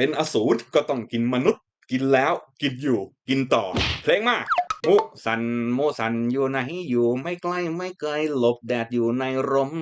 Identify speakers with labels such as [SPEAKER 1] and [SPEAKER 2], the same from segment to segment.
[SPEAKER 1] เป็นอสูรก็ต้องกินมนุษย์ กินแล้วกินอยู่กินต่อ เพลงมาโมสันโมสันอยู่ไหนอยู่ไม่ใกล้ไม่ไกลหลบแดดอยู่ในร่ม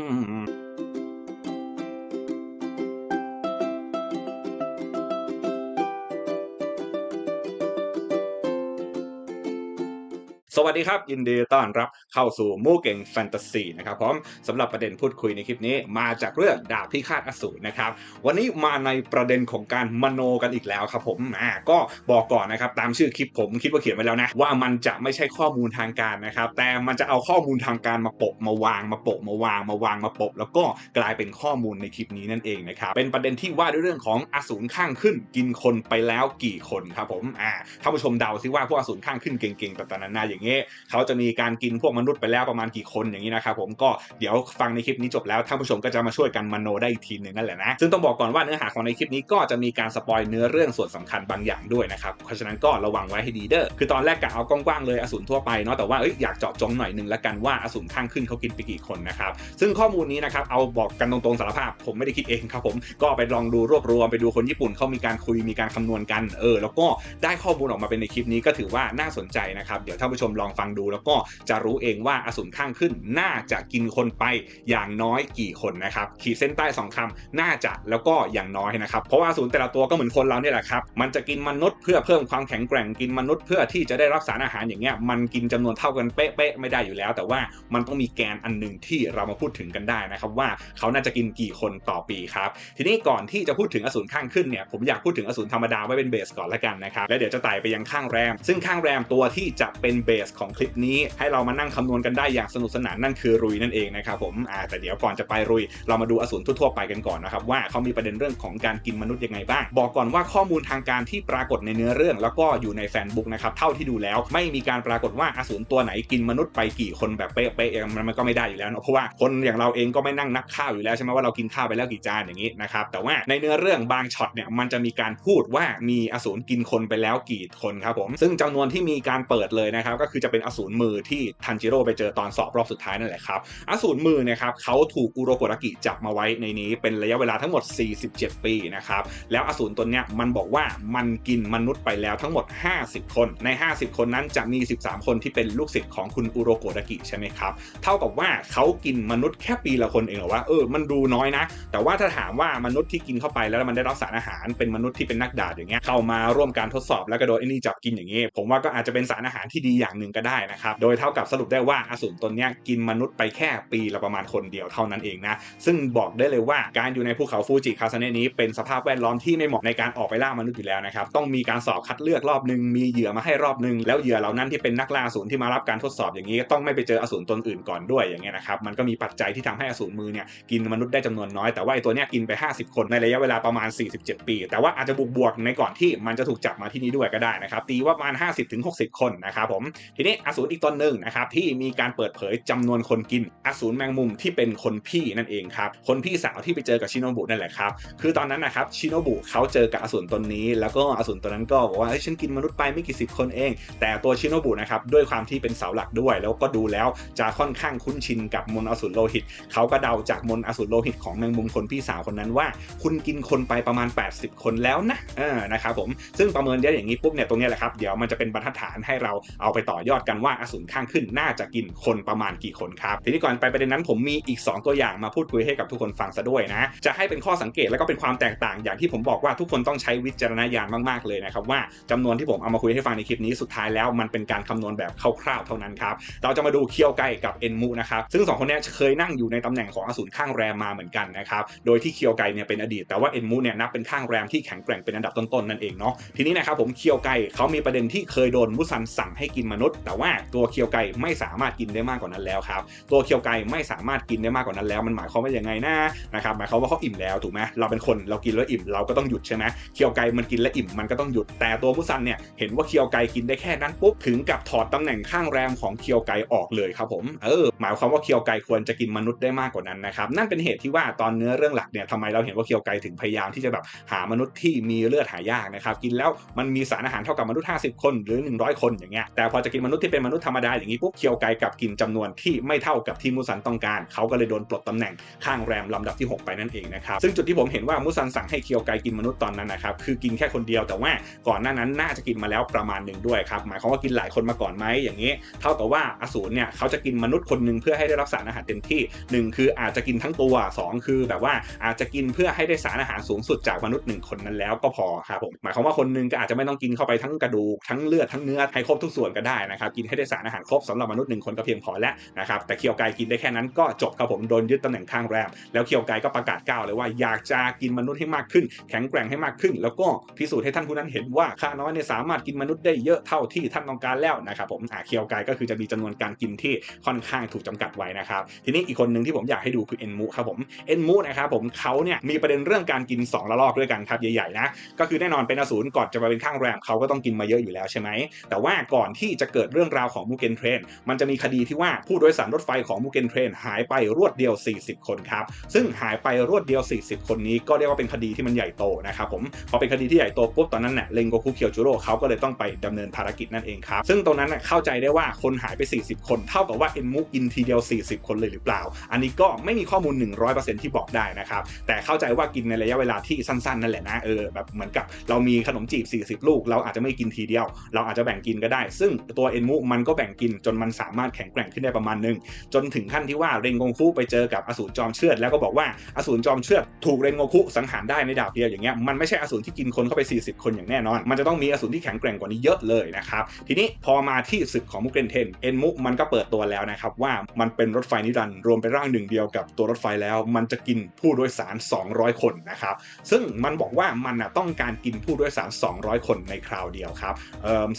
[SPEAKER 1] สวัสดีครับ ยินดีต้อนรับเข้าสู่มู่เก่งแฟนตาซีนะครับพร้อมสำหรับประเด็นพูดคุยในคลิปนี้มาจากเรื่องดาบพิฆาตอสูรนะครับ วันนี้มาในประเด็นของการมโนกันอีกแล้วครับผมอ่าก็บอกก่อนนะครับตามชื่อคลิปผมคิดว่าเขียนไว้แล้วนะว่ามันจะไม่ใช่ข้อมูลทางการนะครับแต่มันจะเอาข้อมูลทางการมาปะมาวางมาปะมาวางมาวางมาปะแล้วก็กลายเป็นข้อมูลในคลิปนี้นั่นเองนะครับเป็นประเด็นที่ว่าด้วยเรื่องของอสูรข้างขึ้น กินคนไปแล้วกี่คนครับผมอ่าท่านผู้ชมเดาซิว่าพวกอสูรข้างขึ้นเก่งๆต่างๆนานาอย่างเงี้ยเขาจะมีการกินพวกมนุษย์ไปแล้วประมาณกี่คนอย่างนี้นะครับผมก็เดี๋ยวฟังในคลิปนี้จบแล้วท่านผู้ชมก็จะมาช่วยกันมโนได้อีกทีหนึ่งนั่นแหละนะซึ่งต้องบอกก่อนว่าเนื้อหาของในคลิปนี้ก็จะมีการสปอยเนื้อเรื่องส่วนสำคัญบางอย่างด้วยนะครับเพราะฉะนั้นก็ระวังไว้ให้ดีเด้อคือตอนแรกกะเอากว้างๆเลยอสูรทั่วไปเนาะแต่ว่าอยอยากเจาะจงหน่อยหนึงละกันว่าอสูรข้างขึ้นเขากินไปกี่คนนะครับซึ่งข้อมูลนี้นะครับเอาบอกกันตรงๆสารภาพผมไม่ได้คิดเองครับผมก็ไปลองดูรวบรวมไปดูคนญี่ปุ่นเขามีการคุยมีการคำนวณกันเออแล้วก็ได้ข้อมูลออกมาเป็นในคลิปนี้ก็ถือว่าน่าสนใจนะครับเดี๋ยวท่านผู้ชมลองฟังดู แล้วก็จะรู้เองว่าอสูรข้างขึ้นน่าจะกินคนไปอย่างน้อยกี่คนนะครับขีดเส้นใต้สองคำน่าจะแล้วก็อย่างน้อยนะครับ เพราะว่าอสูรแต่ละตัวก็เหมือนคนเราเนี่ยแหละครับมันจะกินมนุษย์เพื่อเพิ่มความแข็งแกร่งกินมนุษย์เพื่อที่จะได้รับสารอาหารอย่างเงี้ยมันกินจำนวนเท่ากันเป๊ะๆไม่ได้อยู่แล้ว แต่ว่ามันต้องมีแกนอันหนึ่งที่เรามาพูดถึงกันได้นะครับว่าเขาน่าจะกินกี่คนต่อปีครับทีนี้ก่อนที่จะพูดถึงอสูรข้างขึ้นเนี่ยผมอยากพูดถึงอสูรธรรมดาไว้เป็นเบสก่อนละกันนะครับแล้วเดี๋ยวจะไต่ไปยังข้างแรม ซึ่งข้างแรมตัวที่จะเป็นเบสของคลิปนี้ให้เรามานั่งคำนวณกันได้อย่างสนุกสนานนั่นคือรุยนั่นเองนะครับผมแต่เดี๋ยวก่อนจะไปรุย เรามาดูอสูรทั่วๆไปกันก่อนนะครับว่าเขามีประเด็นเรื่องของการกินมนุษย์ยังไงบ้าง บอกก่อนว่าข้อมูลทางการที่ปรากฏในเนื้อเรื่อง แล้วก็อยู่ในแฟนบุ๊กนะครับเท่าที่ดูแล้วไม่มีการปรากฏว่าอสูรตัวไหนกินมนุษย์ไปกี่คนแบบเป๊ะๆมันมันก็ไม่ได้อยู่แล้วเนอะเพราะว่าคนอย่างเราเองก็ไม่นั่งนับข้าวอยู่แล้วใช่ไหมว่าเรากินข้าวไปแล้วกี่จานอย่างนี้นะครับแต่ว่าในเนื้อเรื่องบางช็อตเนี่ยมันจะมีการพูดว่ามีอสูรกินคนไปแล้วกี่คนครับผมซึ่งจำนวนที่มีการเปิดเลยนะครับก็คือจะเป็นอสูรมือที่ทันจิโร่ไปเจอตอนสอบรอบสุดท้ายนั่นแหละครับอสูรมือนี่ยครับเขาถูกอุโรโกรากิจับมาไว้ในนี้เป็นระยะเวลาทั้งหมด 47 ปีนะครับแล้วอสูรตัวเนี้ยมันบอกว่ามันกินมนุษย์ไปแล้วทั้งหมด 50 คนใน 50 คนนั้นจะมี 13 คนที่เป็นลูกศิษย์ของคุณอุโรโกรากิใช่ไหมครับเท่ากับว่าเขากินมนุษย์แค่ปีละคนเองหรอวะเออมันดูน้อยนะ แต่ว่าถ้าถามว่ามนุษย์ที่กินเข้าไปแล้วมันได้รับสารอาหารเป็นมนุษย์ที่เป็นนักดาบอย่างเงี้ยเข้ามาร่วมการทดสอบแล้วก็โดนไอ้นี่จับกินอย่างเงี้ยผมว่าก็อาจจะเป็นสารอาหารที่ดีอย่างหนึ่งก็ได้นะครับ โดยเท่ากับสรุปได้ว่าอสูรตนนี้กินมนุษย์ไปแค่ปีละประมาณคนเดียวเท่านั้นเองนะ ซึ่งบอกได้เลยว่าการอยู่ในภูเขาฟูจิคาสเนะนี้เป็นสภาพแวดล้อมที่ไม่เหมาะในการออกไปล่ามนุษย์อยู่แล้วนะครับ ต้องมีการสอบคัดเลือกรอบหนึ่งมีเหยื่อมาให้รอบหนึ่งแล้วเหยื่อเหล่านั้นที่เป็นนักล่าอสูรที่มารับการทดสอบอย่างนี้ต้องไม่ไปเจออสูรตนอื่นก่อนด้วยอย่างเงี้ยนะครับมันก็มีปัจจัยที่ทำให้อสูรมือเนี่ยกินมนุษย์ได้จำนวนน้อยแต่ว่าไอตัวเนี้ยกินไป 50 คนในระยะเวลาประมาณ 47 ปี แต่ว่าอาจจะบวกบวกในก่อนที่มันจะถูกจับมาที่นี่ด้วยก็ได้นะครับตีว่าประมาณ 50-60 คนนะครับผมทีนี้อสูรอีกตนหนึ่งนะครับที่มีการเปิดเผยจำนวนคนกินอสูรแมงมุมที่เป็นคนพี่นั่นเองครับคนพี่สาวที่ไปเจอกับชิโนบุนั่นแหละครับคือตอนนั้นนะครับชิโนบุเขาเจอกับอสูรตนนี้แล้วก็อสูรตัวนั้นก็บอกว่าเฮ้ยฉันกินมนุษย์ไปไม่กี่สิบคนเอง แต่ตัวชิโนบุนะครับด้วยความที่เป็นเสาหลักด้วย แล้วก็ดูแล้วจะค่อนข้างคุ้นชินกับมนต์อสูรโลหิตเขาก็เดาจากมนต์อสูรโลหิตของแมงมุมคนพี่สาวคนนั้นว่า คุณกินคนไปประมาณ 80 คนแล้วนะเออนะครับผมซึ่งประเมินได้อย่างนี้ปุ๊บเนี่ยตรงนี้แหละครับเดี๋ยวมันจะเป็นบรรทัดฐานให้เราเอาไปต่อยอดกันว่าอสูรข้างขึ้นน่าจะกินคนประมาณกี่คนครับทีนี้ก่อนไปประเด็นนั้นผมมีอีก 2 ตัวอย่างมาพูดคุยให้กับทุกคนฟังซะด้วยนะ จะให้เป็นข้อสังเกตแล้วก็เป็นความแตกต่างอย่างที่ผมบอกว่าทุกคนต้องใช้วิจารณญาณมากๆเลยนะครับว่าจำนวนที่ผมเอามาคุยให้ฟังในคลิปนี้สุดท้ายแล้วมันเป็นการคำนวณแบบคร่าวๆเท่านั้นครับเราจะมาดูเคียวไกกับเอ็นมูนะครับซึ่งสองคนนี้เคยนั่งอยู่ในตำแหน่งของอสูรข้างแรมมาเหมือนกันนะครับโดยที่เคียวไกเนี่ยเป็นอดีตแต่ว่าเอ็นมูเนี่ยนับเป็นข้างแรมที่แข็งแกร่งเป็นอันดับต้นๆนั่นเองเนาะทีนี้นะครับผมเคียวไกเขามีประเด็นที่เคยโดนมุสันสั่งให้กินมนุษย์ แต่ว่าตัวเคียวไก่ไม่สามารถกินได้มากกว่านั้นแล้วครับ ตัวเคียวไก่ไม่สามารถกินได้มากกว่านั้นแล้ว มันหมายความว่าอย่างไงนะนะครับหมายความว่าเขาอิ่มแล้วถูกไหมเราเป็นคนเรากินแล้วอิ่มเราก็ต้องหยุดใช่ไหมเคียวไก่มันกินแล้วอิ่มมันก็ต้องหยุดแต่ตัวมุสันเนี่ยเห็นว่าเคียวไก่กินได้แค่นั้นปุ๊บถึงกับถอดตำแหน่งข้างแรมของเคียวไก่ออกเลยครับผมเออหมายความว่าเคียวไก่ควรจะกินมนุษย์ได้มากกว่านั้นนะครับนั่นเป็นเหตุที่ว่าตอนเนื้อเรื่องหลักเนี่ยทำไมเราเห็นว่าเคียวไก่ถึงพยายามที่จะแบบหามนุษย์ที่มีเลือดหายากนะครับกินแล้วมันมีสารอาหารเท่ากับมนุษย์ 50 คนหรือ 100 คนอย่างเงี้ยแต่พอจะกินกินมนุษย์ที่เป็นมนุษย์ธรรมดาอย่างนี้ปุ๊บเคียวไกกับกินจำนวนที่ไม่เท่ากับที่มูซันต้องการ เขาก็เลยโดนปลดตำแหน่งข้างแรมลำดับที่ 6 ไปนั่นเองนะครับซึ่งจุดที่ผมเห็นว่ามูซันสั่งให้เคียวไกกินมนุษย์ตอนนั้นนะครับคือกินแค่คนเดียวแต่ว่าก่อนหน้านั้นน่าจะกินมาแล้วประมาณหนึ่งด้วยครับหมายความว่ากินหลายคนมาก่อนไหมอย่างนี้ เท่ากับว่าอสูรเนี่ยเขาจะกินมนุษย์คนหนึ่งเพื่อให้ได้รับสารอาหารเต็มที่หนึ่งคืออาจจะกินทั้งตัวสองคือแบบว่าอาจจะกินเพื่อให้ได้สารอาหารสูงสุดจากมนุษย์หนึ่งคนนั้นแล้วก็พอครับผมหมายความว่าคนหนึงก็อาจจะไม่ต้องกินเข้าไปทั้งกระดูกทั้งเลือดทั้งเนื้อให้ครบทุกส่วนก็ได้นะครับกินให้ได้สารอาหารครบสำหรับมนุษย์หนึ่งคนก็เพียงพอแล้วนะครับแต่เคียวไกกินได้แค่นั้นก็จบครับผมโดนยึดตำแหน่งข้างแรม แล้วเคียวไกก็ประกาศก้าวเลยว่าอยากจะกินมนุษย์ให้มากขึ้น แข็งแกร่งให้มากขึ้น แล้วก็พิสูจน์ให้ท่านผู้นั้นเห็นว่าข้าน้อยเนี่ยสามารถกินมนุษย์ได้เยอะเท่าที่ท่านต้องการแล้วนะครับผมอ่าเคียวไกก็คือจะมีจำนวนการกินที่ค่อนข้างถูกจำกัดไว้นะครับทีนี้อีกคนหนึ่งที่ผมอยากให้ดูคือเอ็นมูครับผมเอ็นมูนะครับผมเขาเนี่ยมีประเด็นเรื่องการกินสองระลอกด้วยกันครับใหญ่ๆนะก็คือแน่นอนเป็นอสูรก่อนจะมาเป็นข้างแรมเขาก็ต้องกินมาเยอะอยู่แล้วใช่ไหมแต่ว่าก่อนที่จะเกิดเรื่องราวของมูเกนเทรน มันจะมีคดีที่ว่าผู้โดยสารรถไฟของมูเกนเทรน หายไปรวดเดียว 40 คนครับ ซึ่งหายไปรวดเดียว 40 คนนี้ก็เรียกว่าเป็นคดีที่มันใหญ่โตนะครับผมพอเป็นคดีที่ใหญ่โตปุ๊บตอนนั้นเนี่ยเลงโกคุเคียวจูโร่เขาก็เลยต้องไปดำเนินภารกิจนั่นเองครับซึ่งตรงนั้นน่ะเข้าใจได้ว่าคนหายไป 40 คนเท่ากับว่าเอ็นมูกินทีเดียว 40 คนเลยหรือเปล่า อันนี้ก็ไม่มีข้อมูล 100%ที่บอกได้นะครับแต่เข้าใจว่ากินในระยะเวลาที่สั้นๆนั่นแหละนะเออแบบเหมือนกับเรามีขนมจีบ 40 ลูก เราอาจจะไม่กินทีเดียว เราอาจจะแบ่งกินก็ได้ ซึ่งตัวเอ็นมูมันก็แบ่งกินจนมันสามารถแข็งแกร่งขึ้นได้ประมาณหนึง จนถึงขั้นที่ว่าเรงงงคุไปเจอกับอสูรจอมเชือดแล้วก็บอกว่าอสูรจอมเชือดถูกเรงงงคุสังหารได้ในดาบเดียวอย่างเงี้ยมันไม่ใช่อสูรที่กินคนเข้าไป 40 คนอย่างแน่นอน มันจะต้องมีอสูรที่แข็งแกร่งกว่านี้เยอะเลยนะครับทีนี้พอมาที่ศึกของมุกเรนเทนเอ็นมุกมันก็เปิดตัวแล้วนะครับว่ามันเป็นรถไฟนิรันดร์รวมเป็นร่างหนึ่งเดียวกับตัวรถไฟแล้ว มันจะกินผู้โดยสาร 200 คนนะครับซึ่งมันบอกว่ามันต้องการกินผู้โดยสาร 200 คนในคราวเดียวครับ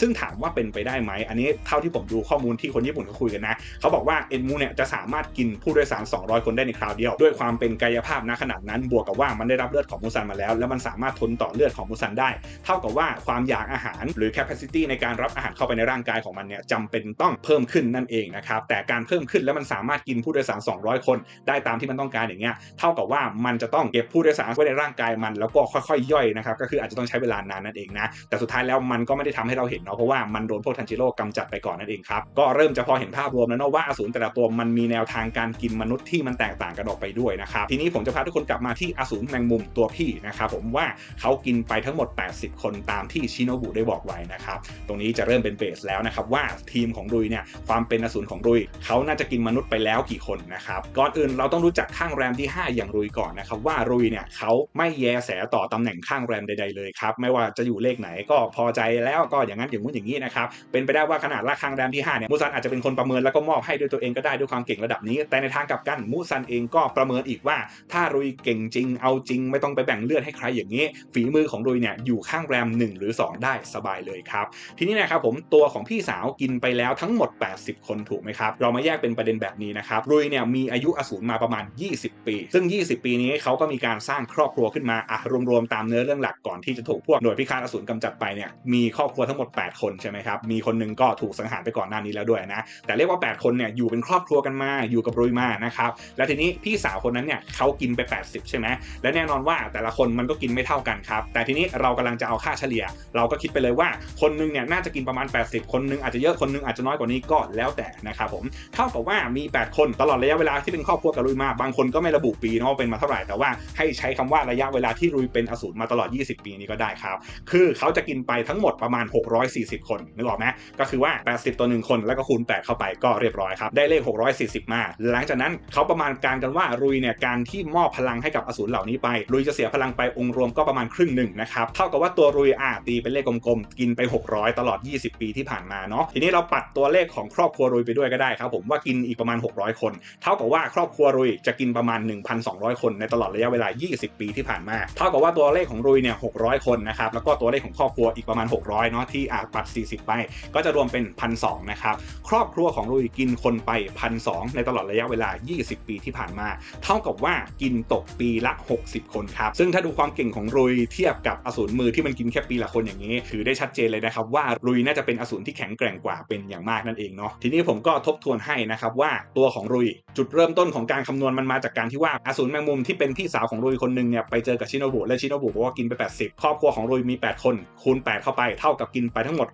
[SPEAKER 1] ซึ่งถามว่าเป็นไปได้ไหมอันนี้เท่าที่ผมดูข้อมูลที่คนญี่ปุ่นเขาคุยกันนะเขาบอกว่าเอ็นมูเนี่ยจะสามารถกินผู้โดยสาร 200 คนได้ในคราวเดียว ด้วยความเป็นกายภาพณขนาดนั้น บวกกับว่ามันได้รับเลือดของมูซันมาแล้ว แล้วมันสามารถทนต่อเลือดของมูซันได้ เท่ากับว่าความอยากอาหารหรือ capacity ในการรับอาหารเข้าไปในร่างกายของมันเนี่ยจำเป็นต้องเพิ่มขึ้นนั่นเองนะครับแต่การเพิ่มขึ้นแล้วมันสามารถกินผู้โดยสาร 200 คนได้ตามที่มันต้องการอย่างเงี้ยเท่ากับว่ามันจะต้องเก็บผู้โดยสารไว้ในร่างกายมัน แล้วก็ค่อยๆย่อยนะครับก็คืออาจจะต้องใช้เวลานานนั่นเองนะแต่สุดท้ายแล้วมันก็ไม่ได้ทำให้เราเห็นเนาะเพราะว่ามันโดนพวกทันจิโร่กำจัดไปก่อนนั่นเองครับ ก็เริ่มจะพอเห็นภาพรวมแล้วเนาะว่าอสูรแต่ละตัวมันมีแนวทางการกินมนุษย์ที่มันแตกต่างกันออกไปด้วยนะครับ ทีนี้ผมจะพาทุกคนกลับมาที่อสูรแมงมุมตัวพี่นะครับผมว่าเขากินไปทั้งหมด 80 คนตามที่ชิโนบุได้บอกไว้นะครับ ตรงนี้จะเริ่มเป็นเบสแล้วนะครับว่าทีมของรุยเนี่ยความเป็นอสูรของรุยเขาน่าจะกินมนุษย์ไปแล้วกี่คนนะครับ ก่อนอื่นเราต้องรู้จักข้างแรมที่ 5 อย่างรุยก่อนนะครับว่ารุยเนี่ยเขาไม่แยแสต่อตำแหน่งข้างแรมใดๆเลยครับไม่ว่าจะอยู่เลขไหนก็พอใจแล้วก็อย่างนั้นอย่างนู้นอย่างนี้นะครับเป็นไปได้ว่าขนาดล่าข้างแรมที่5เนี่ยมูซันอาจจะเป็นคนประเมินแล้วก็มอบให้ด้วยตัวเองก็ได้ด้วยความเก่งระดับนี้ แต่ในทางกลับกันมูซันเองก็ประเมินอีกว่า ถ้ารุยเก่งจริงเอาจริงไม่ต้องไปแบ่งเลือดให้ใครอย่างนี้ ฝีมือของรุยเนี่ยอยู่ข้างแรม 1 หรือ 2 ได้สบายเลยครับ ทีนี้นะครับผมตัวของพี่สาวกินไปแล้วทั้งหมด 80 คนถูกไหมครับ เรามาแยกเป็นประเด็นแบบนี้นะครับรุยเนี่ยมีอายุอสูรมาประมาณ 20 ปี ซึ่ง 20 ปีนี้เขาก็มีการสร้างครอบครัวขึ้นมาอะรวมๆตามเนื้อเรื่องหลักก่อนที่จะถูกพวกหน่วยพิฆาตอสูรกำจัดไปเนี่ยมีครอบครัวทั้งหมด 8 คนใช่ไหมครับมีคนหนึงก็ถูกสังหารไปก่อนหน้านี้แล้วด้วยนะแต่เรียกว่า 8 คนเนี่ยอยู่เป็นครอบครัวกันมาอยู่กับรุยมานะครับและทีนี้พี่สาวคนนั้นเนี่ยเขากินไป 80 ใช่ไหมและแน่นอนว่าแต่ละคนมันก็กินไม่เท่ากันครับแต่ทีนี้เรากำลังจะเอาค่าเฉลี่ย เราก็คิดไปเลยว่าคนหนึงเนี่ยน่าจะกินประมาณ 80 คนหนึงอาจจะเยอะคนหนึงอาจจะน้อยกว่านี้ก็แล้วแต่นะครับผมเท่ากับว่ามี 8 คนตลอดระยะเวลาที่เป็นครอบครัวกับรุยมาบางคนก็ไม่ระบุปีเนาะว่าเป็นมาเท่าไหร่แต่ว่าให้ใช้คำว่าระยะเวลาที่รุยเป็นอสูรมาตลอด 20 ปีนี้ก็ได้ครับคือเขาจะกินไปทั้งหมดประมาณ 640 คนนึกออกไหมก็คือว่า 80ต่อ1คนแล้วก็คูณ 8 เข้าไปก็เรียบร้อยครับ ได้เลข 640 มา หลังจากนั้นเขาประมาณการกันว่ารุยเนี่ยการที่มอบพลังให้กับอสูรเหล่านี้ไปรุยจะเสียพลังไปองค์รวมก็ประมาณครึ่งหนึ่งนะครับเท่ากับว่าตัวรุยอะตีเป็นเลขกลมๆกินไป 600 ตลอด 20 ปีที่ผ่านมาเนาะทีนี้เราปัดตัวเลขของครอบครัวรุยไปด้วยก็ได้ครับผมว่ากินอีกประมาณ 600 คน เท่ากับว่าครอบครัวรุยจะกินประมาณ 1,200 คนในตลอดระยะเวลา 20 ปีที่ผ่านมา เท่ากับว่าตัวเลขของรุยเนี่ย600 คนนะครับแล้วก็ตัวเลขของครอบครัวอีกประมาณ 600เนาะที่อาปัด 40 ไป ก็จะรวมเป็น1,200นะครับ ครอบครัวของรุยกินคนไป1,200ในตลอดระยะเวลา 20 ปีที่ผ่านมา เท่ากับว่ากินตกปีละ 60 คนครับ ซึ่งถ้าดูความเก่งของรุยเทียบกับอสูรมือที่มันกินแค่ปีละคนอย่างนี้ ถือได้ชัดเจนเลยนะครับว่ารุยน่าจะเป็นอสูรที่แข็งแกร่งกว่าเป็นอย่างมากนั่นเองเนาะ ทีนี้ผมก็ทบทวนให้นะครับว่าตัวของรุยจุดเริ่มต้นของการคำนวณมันมาจากการที่ว่าอสูรแมงมุมที่เป็นพี่สาวของรุยคนหนึงเนี่ยไปเจอกับชิโนบุและชิโนบุบอกว่ากินไป 80 ครอบครัวของรุยมี 8 คน คูณ 8 เข้าไปเท่ากับกินไปทั้งหมด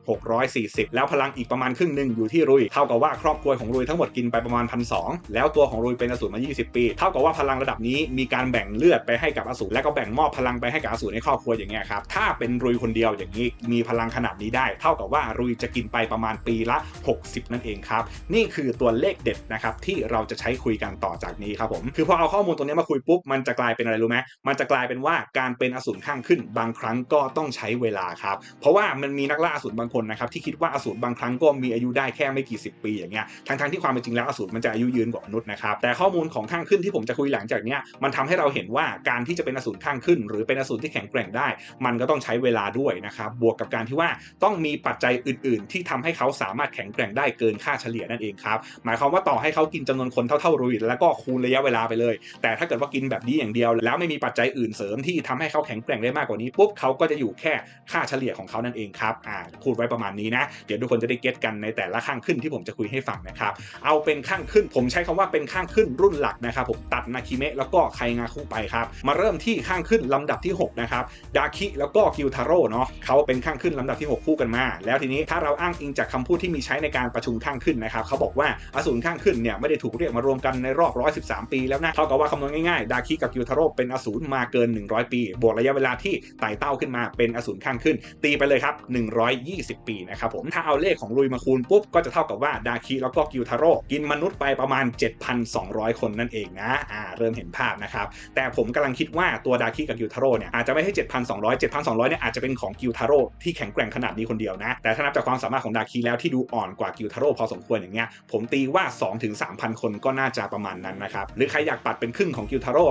[SPEAKER 1] 640 แล้วพลังอีกประมาณครึ่งหนึ่งอยู่ที่รุย เท่ากับว่าครอบครัวของรุยทั้งหมดกินไปประมาณพันสแล้วตัวของรุยเป็นอสูรมา 20 ปี เท่ากับว่าพลังระดับนี้มีการแบ่งเลือดไปให้กับอสูรและก็แบ่งมอบพลังไปให้กับอสูรในครอบครัวอย่างเงี้ยครับ ถ้าเป็นรุยคนเดียวอย่างนี้มีพลังขนาดนี้ได้ เท่ากับว่ารุยจะกินไปประมาณปีละ 60 นั่นเองครับ นี่คือตัวเลขเด็ดนะครับที่เราจะใช้คุยกันต่อจากนี้ครับผม คือพอเอาข้อมูลตรงนี้มาคุยปุ๊บมันจะกลายเป็นอะไรรู้ไหมมันจะกลายเป็นว่าการเป็นอสูรข้างขึ้น บางครั้งก็ต้องใช้เวลาครับ เพราะว่ามันมีนักล่าอสูรบางคนนะครับที่คิดว่าอสูรบางครั้งก็มีอายุได้แค่ไม่กี่สิบปีอย่างเงี้ยทั้งๆที่ความเป็นจริงแล้วอสูรมันจะอายุยืนกว่ามนุษย์นะครับแต่ข้อมูลของข้างขึ้นที่ผมจะคุยหลังจากเนี้ยมันทำให้เราเห็นว่าการที่จะเป็นอสูรข้างขึ้น หรือเป็นอสูรที่แข็งแกร่งได้ มันก็ต้องใช้เวลาด้วยนะครับบวกกับการที่ว่าต้องมีปัจจัยอื่น ๆ ที่ทำให้เขาสามารถแข็งแกร่งได้เกินค่าเฉลี่ยนั่นเองครับหมายความว่าต่อให้เขากินจำนวนคนเท่าๆรุยแล้วก็คูณระยะเวลาไปเลย แต่ถ้าเกิดว่ากินแบบนี้อย่างเดียว แล้วไม่มีปัจจัยอื่นเสริมที่ทำให้เขาแข็งแกร่งได้มากกว่านี้ปุ๊บเขาก็จะอยู่แค่ค่าเฉลี่ยของเขานั่นเองครับอ่าพูดไว้ประมาณนี้นะเดี๋ยวทุกคนจะได้เก็ตกันในแต่ละข้างขึ้นที่ผมจะคุยให้ฟังนะครับ เอาเป็นข้างขึ้น ผมใช้คำว่าเป็นข้างขึ้นรุ่นหลักนะครับผมตัดนาคิเมะแล้วก็ไคงาคุไปครับ มาเริ่มที่ข้างขึ้นลำดับที่ 6 นะครับดาคิแล้วก็กิวทาโร่เนาะเขาเป็นข้างขึ้นลำดับที่ 6 คู่กันมา แล้วทีนี้ถ้าเราอ้างอิงจากคำพูดที่มีใช้ในการประชุมข้างขึ้นนะครับเขาบอกว่าอสูรข้างขึ้นเนี่ยไม่ได้ถูกเรียกมารวมกันในรอบ 113 ปีแล้วนะเท่ากับว่าคำนวณง่ายๆดาคิกับกิวทาโร่เป็นอสูรมาเกิน 100 ปี บวกระยะเวลาที่ไต่เต้าขึ้นมาเป็นอสูรข้างขึ้น ตีไปเลยครับ 120 ปีนะครับผมถ้าเอาเลขของลุยมาคูณปุ๊บก็จะเท่ากับว่าดาคิแล้วก็กิวทาโร่กินมนุษย์ไปประมาณ 7,200 คนนั่นเองนะอ่าเริ่มเห็นภาพนะครับ แต่ผมกำลังคิดว่าตัวดาคิกับกิวทาโร่เนี่ยอาจจะไม่ใช่7,200 7,200เนี่ยอาจจะเป็นของกิวทาโร่ที่แข็งแกร่งขนาดนี้คนเดียวนะ แต่ถ้านับจากความสามารถของดาคิแล้วที่ดูอ่อนกว่ากิวทาโร่พอสมควรอย่างเงี้ยผมตีว่า2-3,000 คนก็น่าจะประมาณนั้นนะครับหรือใครอยากปัดเป็นครึ่งของกิวทาโร่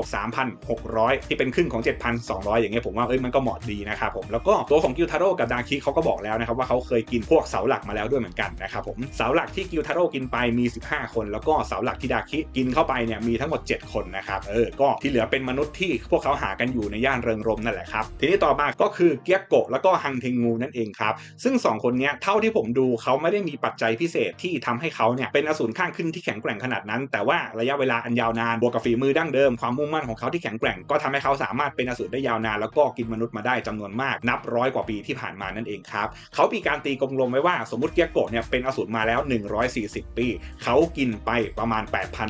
[SPEAKER 1] 3,600 ที่เป็นครึ่งของ 7,200 อย่างเงี้ยผมว่าเอ้ยมันก็เหมาะดีนะครับผมแล้วก็ตัวของกิวทาโร่กับดาคิเขาก็บอกแล้วนะครับว่าเขาเคยกินพวกเสาหลักมาแล้วด้วยเหมือนกันนะครับผมเสาหลักที่กิวทาโร่กินไปมี 15 คน แล้วก็เสาหลักที่ดาคิกินเข้าไปเนี่ยมีทั้งหมด 7 คนนะครับเออก็ที่เหลือเป็นมนุษย์ที่พวกเขาหากันอยู่ในย่านเริงรมนั่นแหละครับทีนี้ต่อมาก็คือเกียกโกะแล้วก็ฮังเทงูนั่นเองครับซึ่ง 2 คนเนี้ยเท่าที่ผมดูเขาไม่ได้มีปัจจัยพิเศษที่ทำให้เขาเนี่ยเป็นอสูรข้างขึ้นที่แข็งแกร่งขนาดนั้น แต่ว่าระยะเวลาอันยาวนานบวกกับฝีมือดั้งเดิมความมุ่งมั่นของเขาที่แข็งแกร่งก็ทำให้เขาสามารถเป็นอสูรได้ยาวนาน แล้วก็กินมนุษย์มาได้จำนวนมาก นับร้อยกว่าปีที่ผ่านมานั่นเองครับเขามีการตีกลมๆไว้ว่าสมมติเกียโกะเนี่ยเป็นอสูรมาแล้ว 140 ปี เขากินไปประมาณ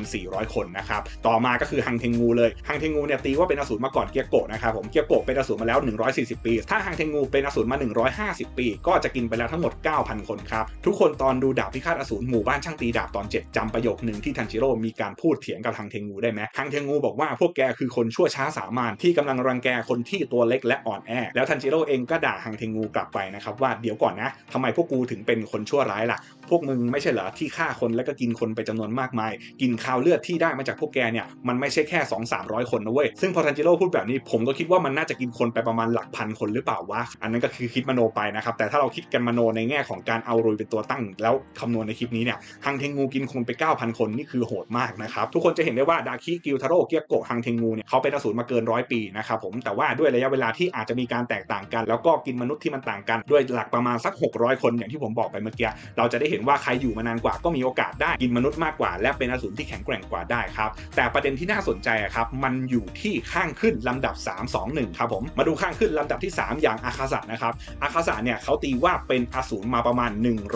[SPEAKER 1] 8,400 คนนะครับ ต่อมาก็คือฮังเทงูเลย ฮังเทงูเนี่ยตีว่าเป็นอสูรมาก่อนเกียโกะนะครับผมเกียโกะเป็นอสูรมาแล้ว 140 ปี ถ้าฮังเทงูเป็นอสูรมา 150 ปี ก็จะกินไปแล้วทั้งหมด 9,000 คนครับ ทุกคนตอนดูดาบพิฆาตอสูรหมู่บ้านช่างตีดาบตอน 7จำประโยคหนึ่งที่ทันจิโร่มีการพูดเถียงกับฮังเทงูได้ไหมฮังเทงูบอกว่าพวกแกคือคนชั่วช้าสามานที่กำลังรังแกคนที่ตัวเล็กและอ่อนแอแล้วทันจิโร่เองก็ด่าฮังเทงูกลับไปนะครับว่าเดี๋ยวก่อนนะทำไมพวกกูถึงเป็นคนชั่วร้ายล่ะ วกมึงไม่ใช่เหรอที่ฆ่าคนแล้วก็กินคนไปจำนวนมากมาย กินข้าวเลือดที่ได้มาจากพวกแกเนี่ยมันไม่ใช่แค่ 2 3 0 0 คนนะเว้ยซึ่งพอทันจิโร่พูดแบบนี้ผมก็คิดว่ามันน่าจะกินคนไปประมาณหลักพันคนหรือเปล่าวะอันนั้นก็คือคิดมโนไปนะครับแต่ถ้าเราคิดกันมโนในแง่ของการเอารุยเป็นตัวตั้ง แล้วคำนวณในคลิปนี้เนี่ยฮังเทงูกินคนไป 9,000 คนนี่คือโหดมากนะครับทุกคนจะเห็นได้ว่าดาคิกิวทาโร่เกียโกะฮังเทงูเนี่ยเขาเป็นอสูรมาเกินร้อยปีนะครับผมแต่ว่าด้วยระยะเวลาที่อาจจะมีการแตกต่างกัน แล้วก็กินมนุษย์ที่มันต่างกันด้วยหลักประมาณสัก 600 คนอย่างที่ผมบอกไปเมื่อกี้เราจะได้เห็นว่าใครอยู่มานานกว่าก็มีโอกาสได้กินมนุษย์มากกว่า และเป็นอสูรที่แข็งแกร่งกว่าได้ครับ แต่ประเด็นที่น่าสนใจครับมันอยู่ที่ข้างขึ้นลำดับ 3 2 1ครับผมมาดูข้างขึ้นลำดับที่ 3 อย่างอาคาสะนะครับอาคาสะเนี่ยเขาตีว่าเป็นอสูรมาประมาณ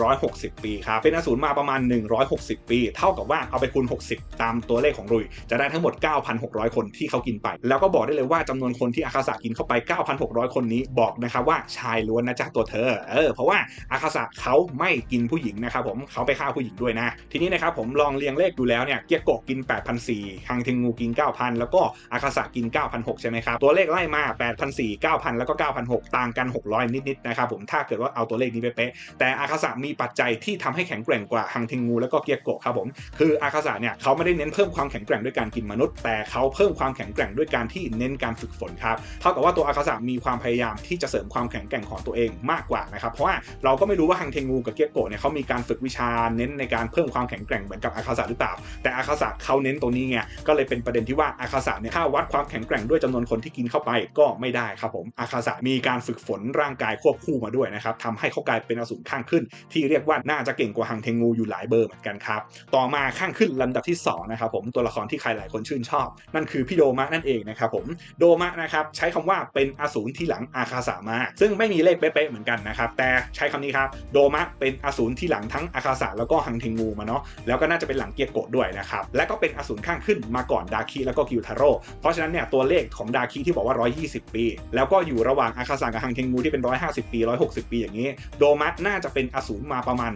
[SPEAKER 1] 160 ปีครับเป็นอสูรมาประมาณ 160 ปี เท่ากับว่าเอาไปคูณ 60 ตามตัวเลขของรุย จะได้ทั้งหมด 9,600 คนที่เขากินไป แล้วก็บอกได้เลยว่าจำนวนคนที่อาคาสะกินเข้าไป 9,600 คนนี้บอกนะครับว่าชายล้วนนะจ๊ะตัวเธอเออเพราะว่าอาคาสะเขาไม่กินผู้หญิงนะครับผมเขาไปฆ่าผู้หญิงด้วยนะ ทีนี้นะครับผมลองเรียงเลขดูแล้วเนี่ยเกียโกะกิน 8,400ฮังเทงูกิน 9,000 แล้วก็อาคาสะกิน 9,600 ใช่ไหมครับ ตัวเลขไล่มา 8,400 9,000 แล้วก็ 9,600 ต่างกัน 600 นิดๆนะครับผมถ้าเกิดว่าเอาตัวเลขนี้ไปเป๊ะแต่อาคาสะมีปัจจัยที่ทำให้แข็งแกร่งกว่าฮังเทงูแล้วก็เกียโกะครับผมคืออาคาสะเนี่ยเขาไม่ได้เน้นเพิ่มความแข็งแกร่งด้วยการกินมนุษย์ แต่เขาเพิ่มความแข็งแกร่งด้วยการที่เน้นการฝึกฝนครับเท่ากับว่าตัวอาคาสะมีความพยายามที่จะเสริมความแข็งแกร่งของตัวเองมากกว่านะครับเพราะว่าเราก็ไม่รู้ว่าฮังเทงูกับเกียโกะเนี่ยเขามีการการฝึกวิชาเน้นในการเพิ่มความแข็งแกร่งเหมือนกับอาคาสะหรือเปล่า แต่อาคาสะเขาเน้นตรงนี้ไงก็เลยเป็นประเด็นที่ว่าอาคาสะเนี่ยถ้าวัดความแข็งแกร่งด้วยจำนวนคนที่กินเข้าไปก็ไม่ได้ครับผมอาคาสะมีการฝึกฝนร่างกายควบคู่มาด้วยนะครับทำให้เขากลายเป็นอสูรข้างขึ้น ที่เรียกว่าน่าจะเก่งกว่าฮังเทงูอยู่หลายเบอร์เหมือนกันครับต่อมาข้างขึ้นลำดับที่สองนะครับผมตัวละครที่ใครหลายคนชื่นชอบ นั่นคือพี่โดมะนั่นเองนะครับผมโดมะนะครับใช้คำว่าเป็นอสูรที่หลังอาคาสะมา ซึ่งไม่มีเลขเป๊ะๆเหมือนกันนะครับแต่ใช้คำนี้ครับโดมะเป็นอสูรที่หลังทั้งอาคาสะแล้วก็ฮังเทงูมาเนาะแล้วก็น่าจะเป็นหลังเกียร์โกะด้วยนะครับและก็เป็นอสูรข้างขึ้นมาก่อนดาคิแล้วก็กิวทาโร่เพราะฉะนั้นเนี่ยตัวเลขของดาคิที่บอกว่า 120 ปี แล้วก็อยู่ระหว่างอาคาสะกับฮังเทงูที่เป็น 150 ปี 160 ปีอย่างนี้ โดมะน่าจะเป็นอสูรมาประมาณ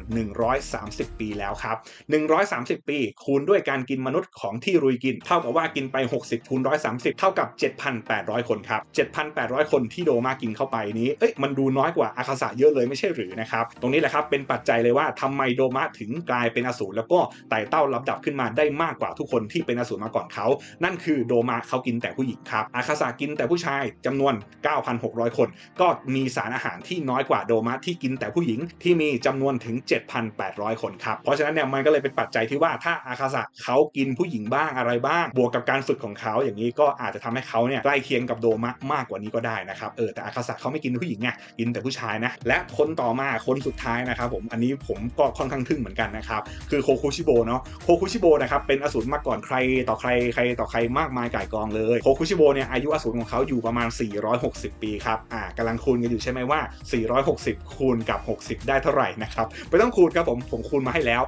[SPEAKER 1] 130 ปีแล้วครับ 130 ปีคูณด้วยการกินมนุษย์ของที่รุยกิน เท่ากับว่ากินไป 60คูณ130 เท่ากับ 7,800 คนครับ 7,800 คนที่โดมากินเข้าไปนี้เอ้ยมันดูน้อยกว่าอาคาสะเยอะเลยไม่ใช่หรือนะครับตรงนี้แหละครับเป็นปัจจัยเลยว่าทำไมโดมาถึงกลายเป็นอสูรแล้วก็ไต่เต้าลำดับขึ้นมาได้มากกว่าทุกคนที่เป็นอสูรมาก่อนเขา นั่นคือโดมาเขากินแต่ผู้หญิงครับอาคาสะกินแต่ผู้ชายจำนวน 9,600 คน ก็มีสารอาหารที่น้อยกว่าโดมาที่กินแต่ผู้หญิงที่มีจำนวนถึง 7,800 คนครับเพราะฉะนั้นเนี่ยมันก็เลยเป็นปัจจัยที่ว่าถ้าอาคาสะเขากินผู้หญิงบ้างอะไรบ้าง บวกกับการฝึกของเขาอย่างนี้ก็อาจจะทำให้เขาเนี่ยใกล้เคียงกับโดมะมากกว่านี้ก็ได้นะครับเออแต่อาคาสะเขาไม่กินผู้หญิงไงกินแต่ผู้ชายนะและคนต่อมาคนสุดท้ายนะครับผมอันนี้ผมก็ค่อนข้างทึ่งเหมือนกันนะครับ คือโคคุชิโบเนาะโคคุชิโบนะครับเป็นอสูรมาก่อนใครต่อใครใครต่อใครมากมายก่ายกองเลยโคคุชิโบเนี่ยอายุอสูรของเขาอยู่ประมาณ 460 ปีครับอ่ากำลังคูณกันอยู่ใช่ไหมว่า 460 คูณกับ 60 ได้เท่าไหร่นะครับไม่ต้องคูณครับผมผมคูณมาให้แล้ว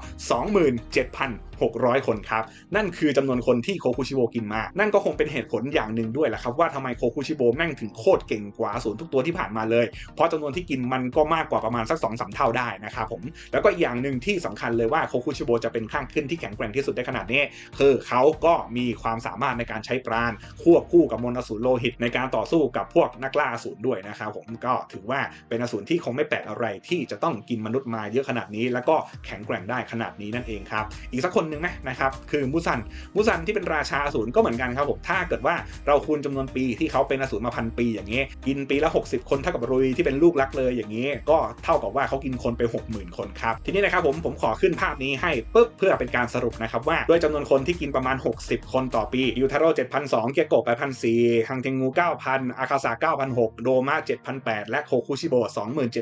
[SPEAKER 1] 27,000 600 คนครับ นั่นคือจำนวนคนที่โคคุชิโบกินมา นั่นก็คงเป็นเหตุผลอย่างหนึ่งด้วยแหละครับว่าทำไมโคคุชิโบแม่งถึงโคตรเก่งกว่าศูนย์ทุกตัวที่ผ่านมาเลย เพราะจำนวนที่กินมันก็มากกว่าประมาณสัก2อสเท่าได้นะครับผม แล้วก็อีกอย่างหนึ่งที่สำคัญเลยว่าโคคุชิโบจะเป็นข้างขึ้นที่แข็งแกร่งที่สุดได้ขนาดนี้ คือเขาก็มีความสามารถในการใช้ปราณควบคู่กับมนอสูรโลหิตในการต่อสู้กับพวกนักล่าอสูรด้วยนะครับผมก็ถือว่าเป็นอสูรที่คงไม่แปลกอะไรที่จะต้องกินมนุษย์มาเยอะขนาดนี้ แล้วก็แข็งแกร่งได้ขนาดนี้นั่นเองครับอีกสักคนนึ่งไหมนะครับคือมุซันมุซันที่เป็นราชาอสูรก็เหมือนกันครับผมถ้าเกิดว่าเราคูณจำนวนปีที่เขาเป็นอสูรมาพันปีอย่างนี้ กินปีละ 60 คนเท่ากับรุยที่เป็นลูกรักเลยอย่างนี้ ก็เท่ากับว่าเขากินคนไป 60,000 คนครับทีนี้นะครับผมผมขอขึ้นภาพนี้ให้ปุ๊บเพื่อเป็นการสรุปนะครับว่าด้วยจำนวนคนที่กินประมาณ 60 คนต่อปียูทาโร่7,200 เกียโกะ8,400ฮังเทงู 9,000 อาคาซา9,600 โดมา 7,800 และโคคุชิโบ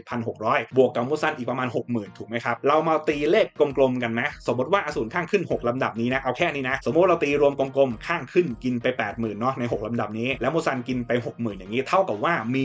[SPEAKER 1] 27,600 บวกกับมุซันอีกประมาณ 60,000 ถูกไหมครับ เรามาตีเลขกลมๆ กันไหมสมมติว่าอสูรข้างขึ้น 6 ลำดับนี้นะ เอาแค่นี้นะ สมมติเราตีรวมกลมๆ ข้างขึ้นกินไป 80,000เนาะใน 6 ลำดับนี้ แล้วมุซันกินไป 60,000 อย่างนี้ เท่ากับว่ามี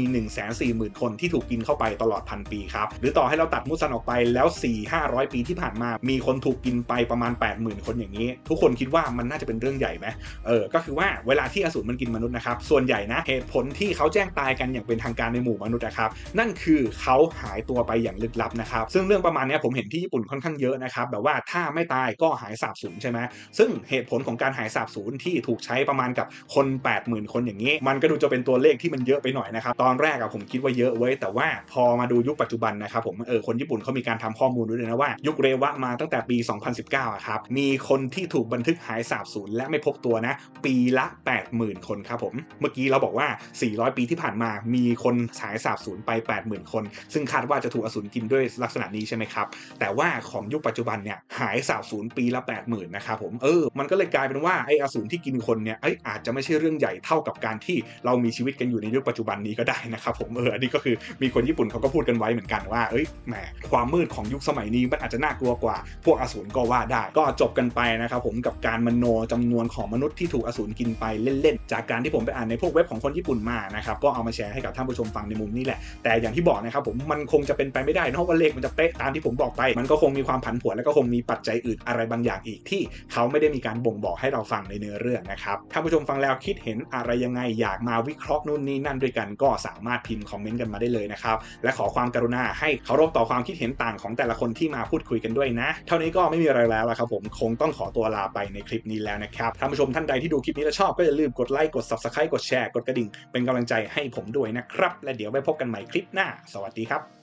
[SPEAKER 1] 140,000 คนที่ถูกกินเข้าไปตลอดพันปีครับ หรือต่อให้เราตัดมุซันออกไปแล้ว 4-500 ปีที่ผ่านมา มีคนถูกกินไปประมาณ 80,000 คนอย่างนี้ ทุกคนคิดว่ามันน่าจะเป็นเรื่องใหญ่ไหมเออ ก็คือว่าเวลาที่อสูรมันกินมนุษย์นะครับส่วนใหญ่นะเหตุผลที่เขาแจ้งตายกันอย่างเป็นทางการในหมู่มนุษย์นะครับนั่นคือเขาหายตัวไปอย่างลึกลับนะครับซึ่งเรื่องประมาณนี้ผมเห็นที่ญี่ปุ่นค่อนข้างเยอะนะครับแบบว่าถ้าไม่ตายก็หายสาบสูญใช่ไหมซึ่งเหตุผลของการหายสาบสูญที่ถูกใช้ประมาณกับคน 80,000 คนอย่างนี้ มันก็ดูจะเป็นตัวเลขที่มันเยอะไปหน่อยนะครับ ตอนแรกอะผมคิดว่าเยอะเว้ย แต่ว่าพอมาดูยุคปัจจุบันนะครับผม เออ คนญี่ปุ่นเขามีการทำข้อมูลด้วยนะว่า ยุคเรวะมาตั้งแต่ปี 2019อะครับ มีคนที่ถูกบันทึกหายสาบสูญและไม่พบตัวนะ ปีละ 80,000 คนครับผม เมื่อกี้เราบอกว่า 400 ปีที่ผ่านมา มีคนหายสาบสูญไป 80,000 คน ซึ่งคาดว่าจะถูกอสูรกินด้วยลักษณะนี้ใช่ไหมครับ แต่ว่าของยุคปัจจุบันเนี่ย หายสาบสูญปีละ80,000นะครับผมเออมันก็เลยกลายเป็นว่าไอ้อสูรที่กินคนเนี่ยเอ้ยอาจจะไม่ใช่เรื่องใหญ่เท่ากับการที่เรามีชีวิตกันอยู่ในยุคปัจจุบันนี้ก็ได้นะครับผมเอออันนี้ก็คือมีคนญี่ปุ่นเขาก็พูดกันไว้เหมือนกันว่าเอ้ยแหมความมืดของยุคสมัยนี้มันอาจจะน่ากลัวกว่า พวกอสูรก็ว่าได้ ก็จบกันไปนะครับผมกับการมโนจำนวนของมนุษย์ที่ถูกอสูรกินไปเล่นๆจากการที่ผมไปอ่านในพวกเว็บของคนญี่ปุ่นมานะครับก็เอามาแชร์ให้กับท่านผู้ชมฟังในมุมนี้แหละแต่อย่างที่บอกนะครับผมมันคงจะเป็นไปไม่ได้นะว่าเลขมันจะเป๊ะตามที่ผมบอกไป มันก็คงมีความผันผวนและก็คงมีปัจจัยอื่นอะไรบางอย่างอีกที่เขาไม่ได้มีการบ่งบอกให้เราฟังในเนื้อเรื่องนะครับท่านผู้ชมฟังแล้วคิดเห็นอะไรยังไงอยากมาวิเคราะห์นู่นนี่นั่นด้วยกันก็สามารถพิมพ์คอมเมนต์กันมาได้เลยนะครับและขอความกรุณาให้เคารพต่อความคิดเห็นต่างของแต่ละคนที่มาพูดคุยกันด้วยนะ เท่านี้ก็ไม่มีอะไรแล้วละครับผมคงต้องขอตัวลาไปในคลิปนี้แล้วนะครับท่านผู้ชมท่านใดที่ดูคลิปนี้แล้วชอบก็อย่าลืมกดไลค์กด subscribe กดแชร์กดกระดิ่ง เป็นกำลังใจให้ผมด้วยนะครับ และเดี๋ยวไว้พบกันใหม่คลิปหน้า สวัสดีครับ